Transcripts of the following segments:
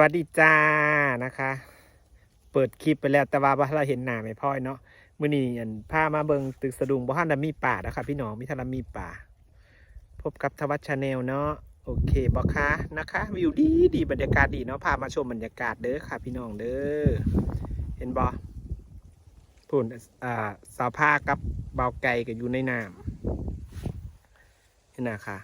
วัสดีจ้านะคะ เปิดคลิปไปแล้วแต่ว่าเราเห็นหน้าไม่พ่อยเนาะมื้อนี้อันพามาเบิงตึกสะดุงบ่ฮันดามีป่านะคะพี่น้องมีทารามีป่า พบกับทวัชชาแนลเนาะโอเคบ่คะนะคะวิวดีดีบรรยากาศดีเนาะพามาชมบรรยากาศเด้อค่ะ พี่น้องเด้อเห็นบ่พุ่นอ่าสาวผ้ากับเบาไก่ก็อยู่ในน้ำเห็นนะค่ะ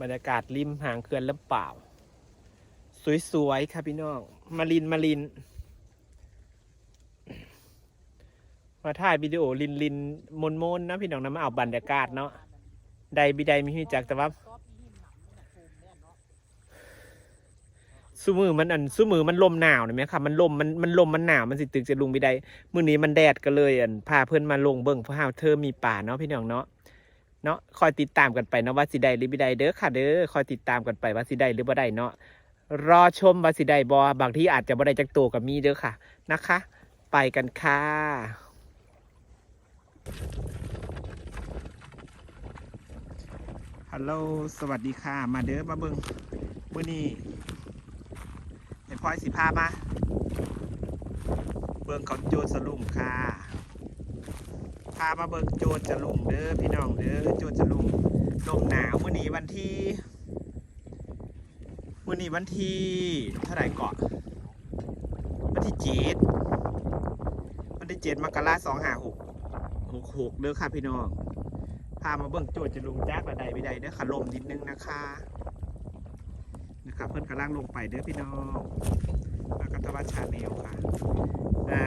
บรรยากาศริมหางเขื่อนลำเปล่า สวยๆค่ะพี่น้อง มาลินมาลิน มาถ่ายวิดีโอลินลินมนมนนะพี่น้องนะมาเอาบรรยากาศเนาะใดบิใดมีพี่จักแต่ว่าสุมือมันอันสุมือมันลมหนาวเห็นไหมครับมันลมมันมันลมมันหนาวมันสิตึกจะลุงบิใดมื้อนี้มันแดดก็เลยอันพาเพื่อนมาลงเบิ่งเพราะหาเธอมีป่าเนาะพี่น้องเนาะเนาะคอยติดตามกันไปเนาะว่าสิได้หรือบิใดเด้อค่ะ เด้อคอยติดตามกันไปว่าสิได้หรือบ่ได้เนาะ รอชมว่าสิได้บอบางที่อาจจะบ่ได้จักตัวกับมีเด้อค่ะนะคะ ไปกันค่ะฮัลโหลสวัสดีค่ะ มาเด้อมาเบิงมื้อนี้ไอ้พลอยสิพามา เบิงเขาโจรสลุงค่ะ พามาเบิงโจรจะลุงเด้อพี่น้องเด้อโจรจะลุงลมหนาวมื้อนี้วันที่ วันนี้วันที่เท่าไหร่เกาะวันที่เจ็ดวันที่เจ็ดมกราสองห้าหกหกหกเด้อค่ะพี่น้องพามาเบิ่งโจทย์จะลงจากระไดไปใดเด้อค่ะลมนิดนึงนะคะนะครับเพื่อนกำลังลงไปเด้อพี่น้องมากระทวัชชาแนลค่ะอ่า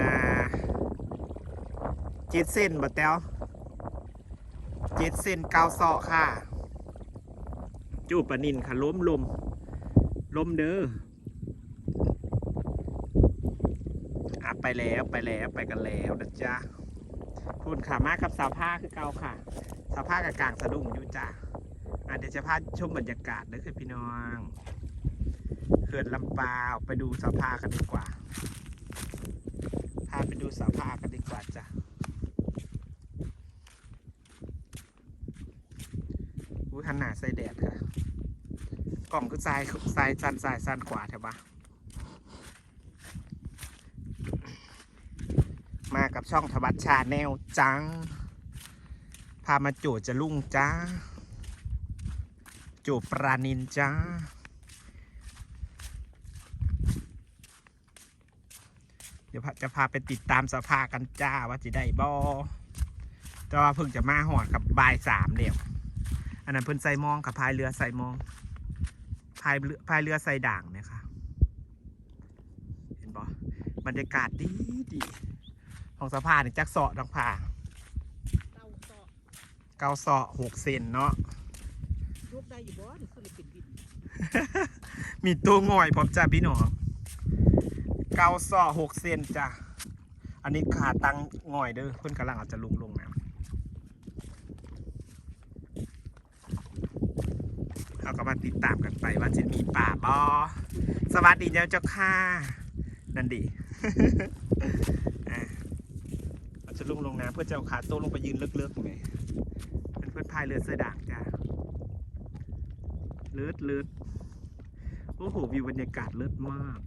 เจ็ดเส้นบะแต้วเจ็ดเส้นเกาเสาะค่ะ จูบปนินค่ะล้มลมลม ลมเด้ออะไปแล้วไปแล้วไปกันแล้วนะจ๊ะพูดค่ะมากกับสาวผ้าคือเก่าค่ะ สาวผ้ากับกลางสะดุ้งอยู่จ้ะอะเดี๋ยวจะพาชมบรรยากาศเด้อค่ะพี่น้องเขื่อนลำปาวไปดูสาวผ้ากันดีกว่าพาไปดูสาวผ้ากันดีกว่าจ้ะอุ้ยหันหน้าใส่แดดค่ะ กล่องก็ซ้ายซ้ายสั้นซ้ายสั้นขวาแถวบ้ามากับช่องทวัดชาแนลจัง พามาโจทย์จะลุ่งจ้าโจทย์ปรานินจ้า เดี๋ยวจะพาไปติดตามสภากันจ้าว่าจะได้บอแต่ว่าเพิ่งจะมาหอดกับบ่ายสามเดียวอันนั้นเพิ่นใส่มองกับพายเรือใส่มอง พายเรือพายเรือใส่ด่างเนี่ยค่ะเห็นบ่บรรยากาศดีดีของสะพานนี่จักเสาะทางผ่าเต้าเตาะเก้าเสาะหกเซนเนาะลูกได้อยู่บ่นี่คือเลยเป็นบินมีตัวง่อยพร้อมจ้าพี่หนอเก้าเสาะหกเซนจ้ะอันนี้ขาตังง่อยเด้อเพื่อนกำลังอาจจะลงลงน้ำ เราก็มาติดตามกันไปว่าจะมีป่าบอสวัสดีเจ้าเจ้าค่ะ นั่นดีเราจะลงลงน้ำเพื่อจะเอาขาโต้ลงไปยืนเลิกๆไหมเป็นเพื่อนพายเรือเสื้อด่างจ้าเลิศเลิศโอ้โหวิวบรรยากาศเลิศมาก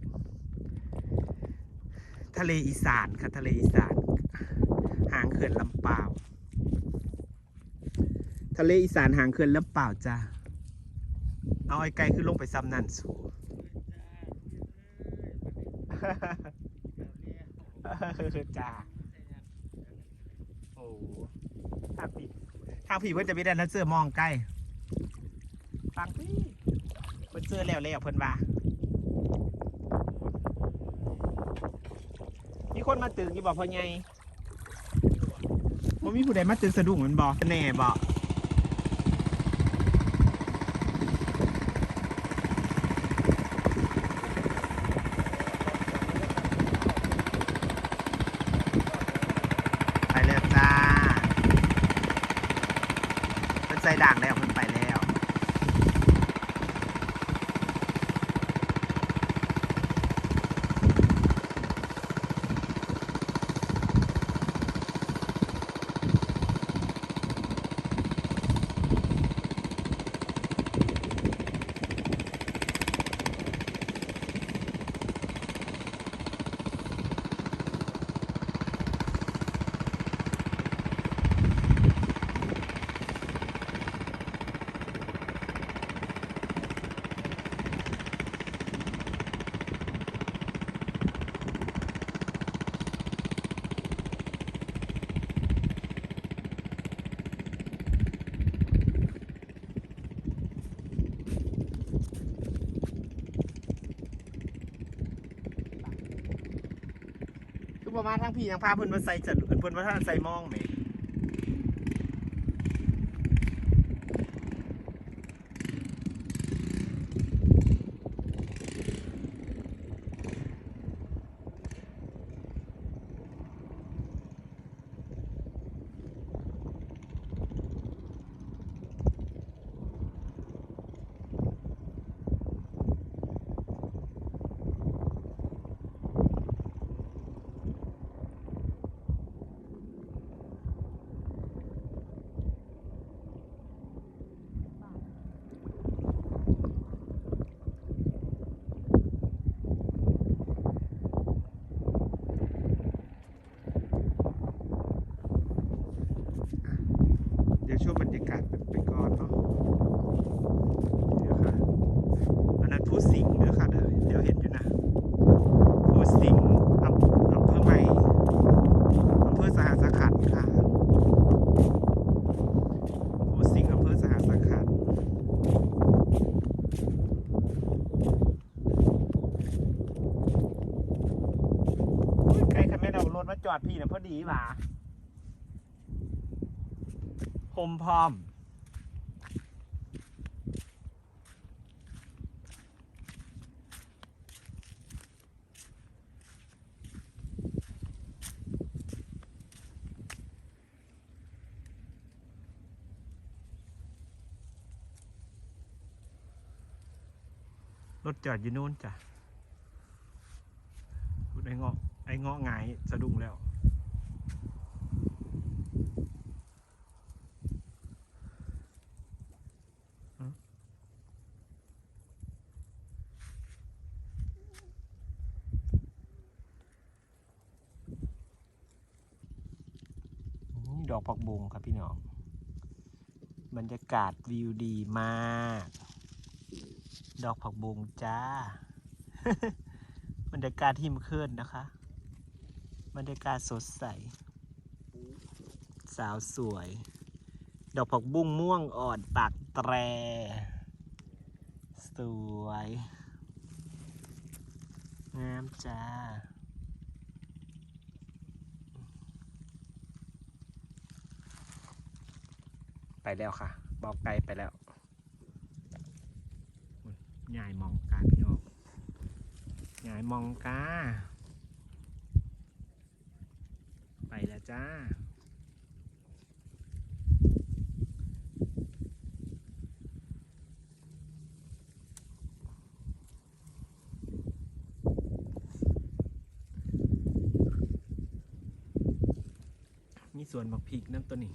ทะเลอีสานค่ะทะเลอีสาน หางเขื่อนลำเปาวทะเลอีสานหางเขื่อนลำเปาวจ้า เอาไอ้ไกลคือลงไปซ้ำนั่นสูจ้าโอ้ทางผีทางผีเพื่อนจะไม่ได้นัดเสื้อมองใกล้ฟังพี่เพื่อนเสื้อแล้วแล้วเพื่อนว่ามีคนมาตึกอยู่บอกพ่อไงว่ามีผู้ใดมาตึกสะดุ้งมันบอกแน่บอกไปแล้วจ้าเพิ่นใส่ด่างแล้วเพิ่นไปแล้ว พ ประมาณทางพี่ยังพาเพิ่นมาใส่จัดเพิ่นมาท่านใส่มองแหมเดี๋ยวช่วงบรรยากาศไปก่อนเนาะเดี๋ยวค่ะอันนั้นผู้สิงห์เด้อค่ะเด้อเดี๋ยวเห็นอยู่นะผู้สิงห์อำอำเภอใหม่อำเภอสหสขันธ์ค่ะผู้สิงห์อำเภอสหสขันธ์อุ๊ยใกล้ค่ะแม่เรารถมาจอ ดพี่นะพอดีหว่าโฮมพร้อมรถจอดอยู่นู้นจ้ะไอ้เงาะไอ้เงาะงายสะดุ้งแล้ว นี่ดอกผักบุงครับพี่น้อง บรรยากาศวิวดีมาก ดอกผักบุงจ้า บรรยากาศหิมเคลื่อนนะคะ บรรยากาศสดใส สาวสวย ดอกผักบุ้งม่วงอ่อนปากแตร สวย งามจ้า ไปแล้วค่ะ บอกไกลไปแล้วใหญ่มองกาพี่น้องใหญ่มองกาไปแล้วจ้ามีสวนบักพริกน้ำตัวนี้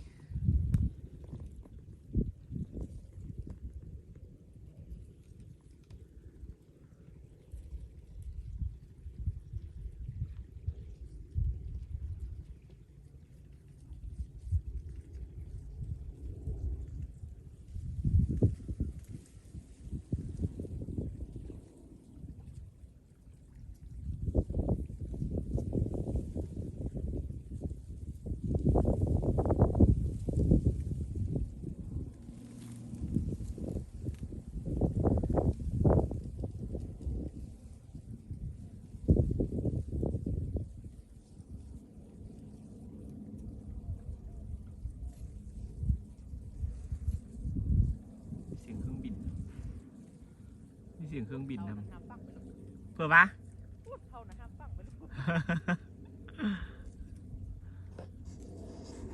ยงเครื่องบินเท่านะนะห้ามปังไปลูกเพื่อปะพูดเท่านะห้ามปังไปลูก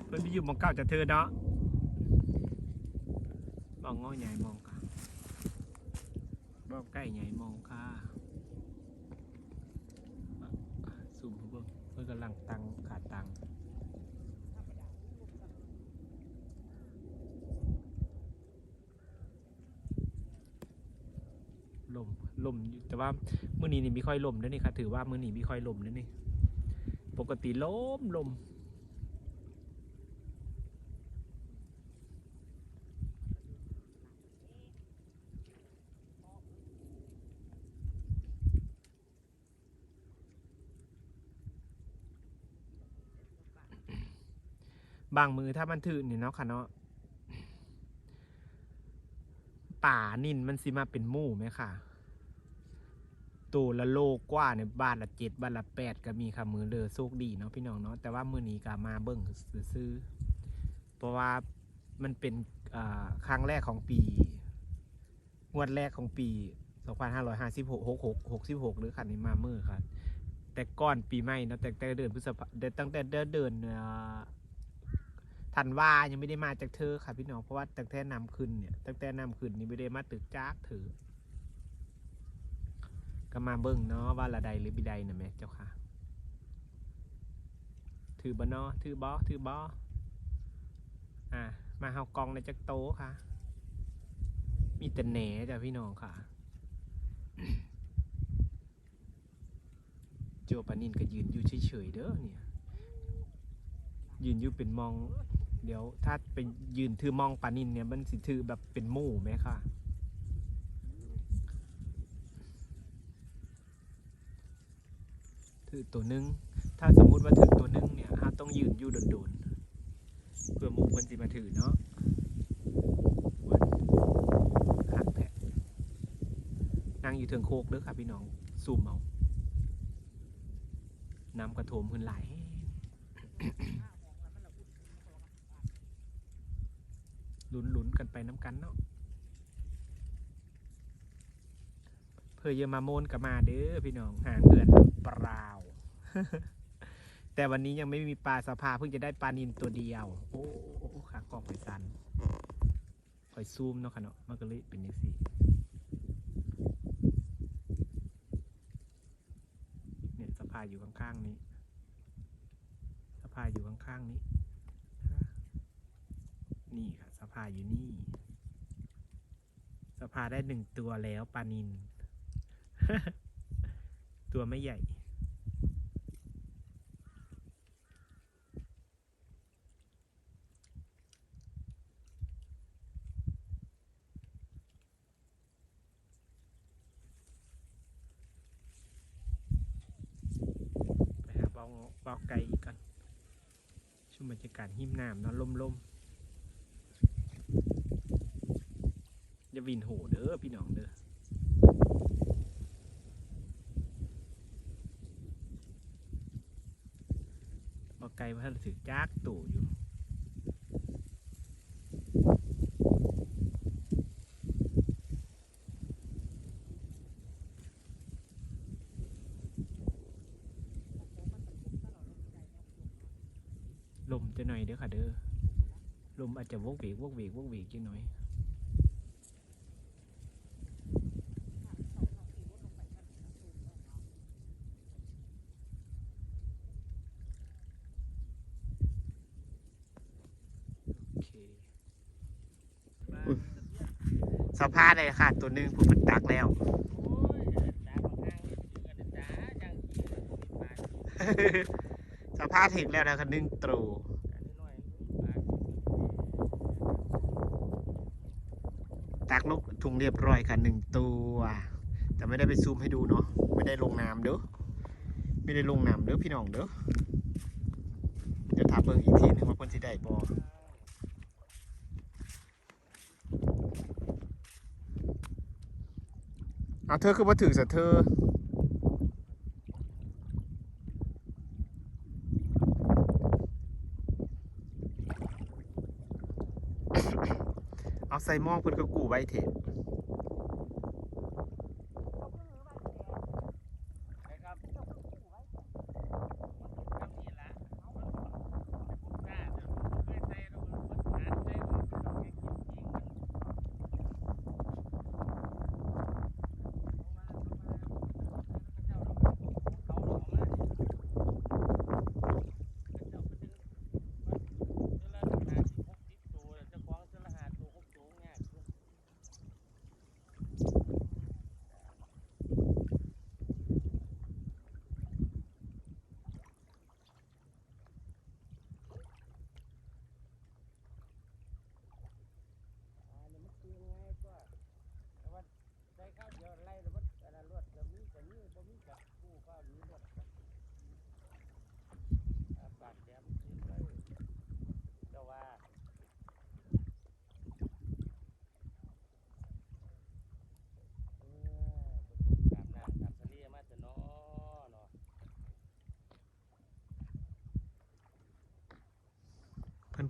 เพื่อนที่อยู่หมองเก้าจะเธอเนาะบอกง้อใหญ่มองค่ะบอกใกล้ใหญ่มองค่ะสูมเพิ่งเพื่อนกำลังตังขาดตัง ลมอยู่แต่ว่ามื้อนี้นี่ไมีค่อยลมนะนี่ค่ะถือว่ามื้อนี้มีค่อยลมนะนี่ ปกติลมลมบางมือถ้ามันถือนี่เนาะค่ะเนาะป่านินมันสิมาเป็นหมู่ไหมค่ะ ตัวละโลกว่าเนี่ยบ้านละเจ็ดบ้านละแปดก็มีค่ะมือเลอโชคดีเนาะพี่น้องเนาะแต่ว่ามือนี้ก็มาเบิ่งซื้อเพราะว่ามันเป็นครั้งแรกของปี งวดแรกของปี 2556 66 66 หรือคันนี้มามือครับแต่ก่อนปีใหม่เนาะแต่แต่เดือนพฤษภาตั้งแต่เดือนเดือนเอ่อธันวายังไม่ได้มาจากเธอค่ะพี่น้องเพราะว่าตั้งแต่นำขึ้นเนี่ยตั้งแต่นำขึ้นนี่ไม่ได้มาตึกจากเธอ ก็มาเบิ่งเนาะว่าละใดหรือบิใดนะแม่เจ้าค่ะ ถือบนาะถือบอถือบออะมาเฮากองในจักโตค่ะ มีแต่แหนจ้ะพี่น้องค่ะโจปานินก็ยืนอยู่เฉยๆเด้อเนี่ยยืนอยู่เป็นมอง เดี๋ยวถ้าเป็นยืนถือมองปานินเนี่ยมันสิถือแบบเป็นหมู่ไหมค่ะ ถือตัวหนึง ถ้าสมมุติว่าถือตัวหนึงเนี่ยเราต้องยืนอยู่โดนๆ เพื่อมู่เพิ่นสิมาถือเนาะวันคักแท้นั่งอยู่เทิงโคกเด้อค่ะพี่น้องซูมเอาน้ำกระโถมเพิ่นไหลายแฮงลุ้นๆกันไปน้ำกันเนาะเพื่อเยอะมาโมนกับมาเด้อพี่น้องหางเดือนเปล่า แต่วันนี้ยังไม่มีปลาสภาเพิ่งจะได้ปลานินตัวเดียว โอ้ขากล้องไปสันคอยซูมเนาะค่ะเนาะมันก็เลยเป็นยังสี่เนี่ยสภาอยู่ข้างๆนี้ สภาอยู่ข้างๆนี้นี่ค่ะสภาอยู่นี่ สภาได้หนึ่งตัวแล้วปลานิน ตัวไม่ใหญ่ ไปหาเบอกไก่อีกกันช่วงบรรยากาศหิมน้ำนอนลมๆอย่าวินโหเด้อพี่น้องเด้อเบาไก่ว่าท่านถือจากตู่อยู่ ล มจะหน่อยเด้อค่ะเด้อลมอาจจะวกเวกวกเวกวกเวกจังหน่อยโอเคสภาพเลยค่ะตัวหนึ่งผู้เป็นตักแล้วสภาถึงแล้วนะคันหนึ่งตรูตักนกถุงเรียบร้อยค่ะหนึ่งตัว แต่ไม่ได้ไปซูมให้ดูเนาะไม่ได้ลงน้ำเด้อไม่ได้ลงน้ำเด้อพี่น้องเด้อเดี๋ยวถามเบิ่งอีกทีหนึงว่าเพิ่นสิได้บ่เอาเธอคือมาถึงซะเธอ เอา ใส่มองเพิ่นก็กูไว้เถอะ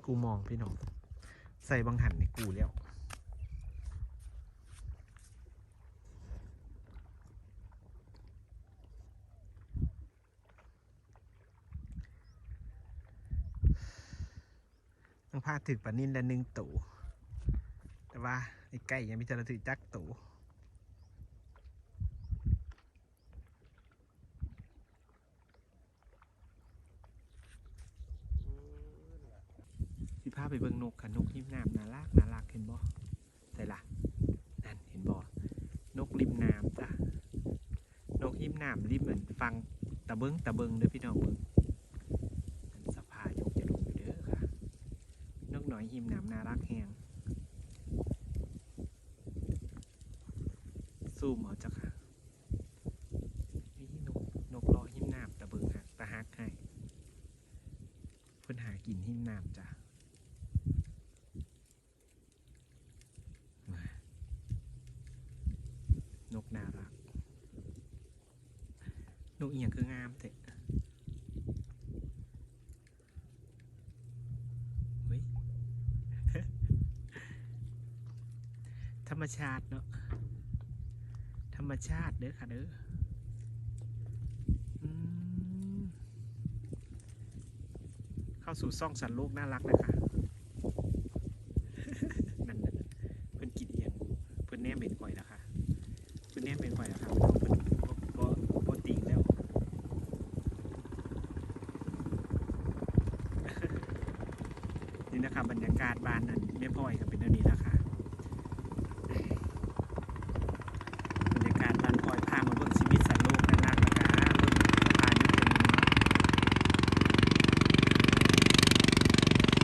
กูมองพี่น้อง ใส่บางหันในกูแล้วต้องพาถึกปานินละหนึ่งตูแต่ว่าไอ้ไก่ยังมีแต่ละถือจักตูสิพาไปเบิ่งนกค่ะนกริมน้ำน่ารักน่ารักเห็นบ่ใส่ละนั่นเห็นบ่นกริมน้ำจ้ะนกริมน้ำริมเหมือนฟัง ตะเบิงเด้อพี่น้องเบิงอันสภายกจะลงอยู่เด้อค่ะนกหน่อยหิมน้ำน่ารักแหงซูมเอาจ้ะค่ะนี่นกนกรอหิมน้ำตะเบิงหักตะหักให้เพิ่นหากินหิมน้ำจ้ะมานกน่ารัก น กอียงคืองามเตะธรรมชาติเนาะ ธรรมชาติเด้อค่ะเด้อเข้าสู่ซ่องสันโลกน่ารักนะคะ นั่นนั่นเพิ่นกินเอียงเพิ่นแนมเป็นข่อยนะคะเพิ่นแนมเป็นข่อยนะคะเพิ่นบ่บ่บ่ติงแล้ว นี่นะครับบรรยากาศบ้านนั้นแม่พ่อยครับเป็นอันนี้นะคะบรรยากาศบ้านพ่อยพามาเบิ่งชีวิตสัตว์โลกน่ารักนะคะเบิ่งสะพานอยู่ตรงนี้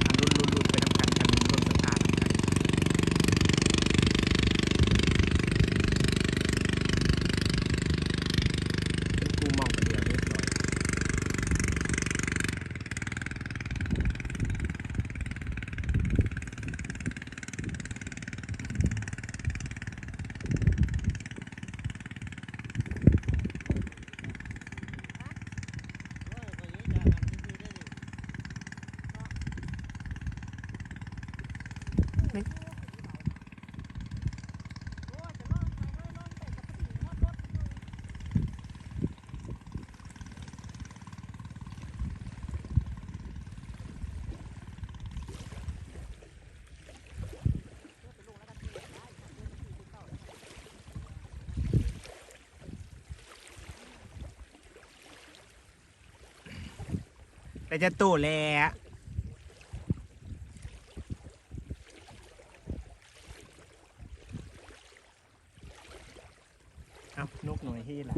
อันรุ่นรุ่นรุ่นไปทำกันกันรุ่นสะพานนำกันเป็นกูมองไปเดียวเรียบร้อย แต่จะตู่แล้วเอ้านกหน่อยที่ละ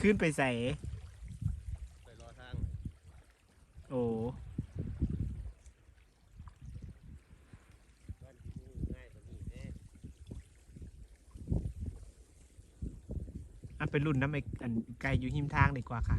ขึ้นไปใส่ ไปรอทางโอ้บ้านที่นี่ง่ายกว่านี้แน่อะไปรุ่นน้ำไอ้อันไกลอยู่หิมทางดีกว่าค่ะ